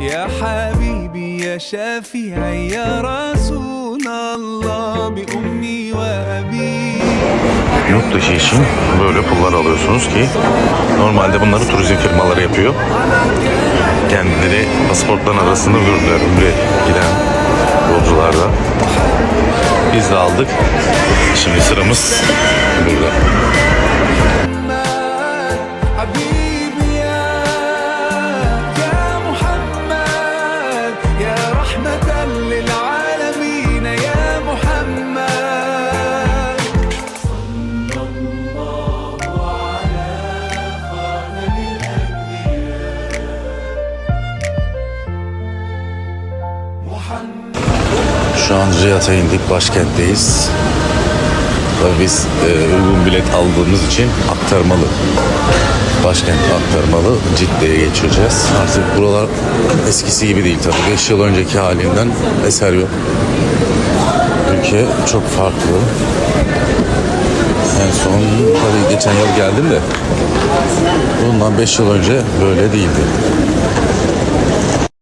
يا حبيبي يا شفيعي يا رسول الله بأمي وأبي Yurt dışı için böyle pullar alıyorsunuz ki normalde bunları turizm firmaları yapıyor. Kendileri pasaportların arasında durdular. Ümre giden yolcularda. Biz de aldık. Şimdi sıramız burada. Şu an Riyad'a indik. Başkentteyiz. Tabii biz e, uygun bilet aldığımız için aktarmalı. Başkent aktarmalı. Cidde'ye geçeceğiz. Artık buralar eskisi gibi değil tabii. 5 yıl önceki halinden eser yok. Ülke çok farklı. En son tabii geçen yıl geldim de bundan 5 yıl önce böyle değildi.